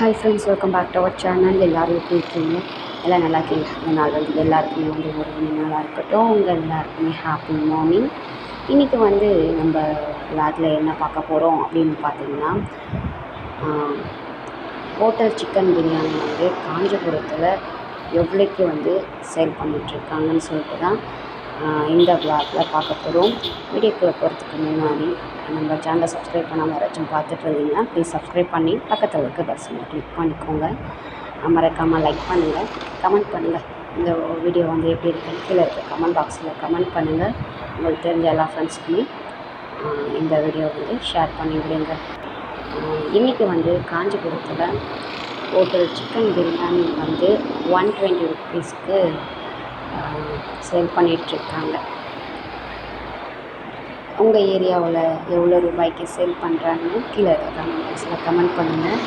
Hi friends welcome back to our channel எல்லோரும் எப்படி இருக்கீங்க? எல்லாம் நல்லா இருக்கீங்க இந்த நாள் வந்து எல்லாருக்குமே வந்து ஒரு மணி நாளாக இருக்கட்டும். உங்கள் எல்லாருக்குமே ஹாப்பி மார்னிங் இன்றைக்கி வந்து நம்ம விளாட்டில் என்ன பார்க்க போகிறோம் அப்படின்னு பார்த்தீங்கன்னா ஹோட்டல் சிக்கன் பிரியாணி வந்து காஞ்சிபுரத்தில் எவ்வளோக்கு வந்து சேல் பண்ணிகிட்ருக்காங்கன்னு சொல்லிட்டு தான் இந்த விளாகில் பார்க்க போகிறோம் வீடியோக்குள்ளே போகிறதுக்கு முன்னாடி நம்ம சேனலை சப்ஸ்கிரைப் பண்ணாமல் யாராச்சும் பார்த்துட்டு இருந்தீங்கன்னா ப்ளீஸ் சப்ஸ்கிரைப் பண்ணி பக்கத்தில் இருக்க பஸ்ஸில் கிளிக் பண்ணிக்கோங்க. மறக்காமல் லைக் பண்ணுங்கள் கமெண்ட் பண்ணுங்கள் இந்த வீடியோ வந்து எப்படி இருக்குன்னு கீழே இருக்க கமெண்ட் பாக்ஸில் கமெண்ட் பண்ணுங்கள் உங்களுக்கு தெரிஞ்ச எல்லா ஃப்ரெண்ட்ஸ்க்குமே இந்த வீடியோ வந்து ஷேர் பண்ணி விடுங்க. இன்றைக்கி வந்து காஞ்சிபுரத்தில் ஹோட்டல் சிக்கன் பிரியாணி வந்து ஒன் டுவெண்ட்டி ருபீஸ்க்கு சேல் பண்ணிகிட்ருக்காங்க. உங்கள் ஏரியாவில் எவ்வளோ ரூபாய்க்கு சேல் பண்ணுறாங்கன்னு கீழே இருக்க கமெண்ட் பாக்ஸில் கமெண்ட் பண்ணுங்கள்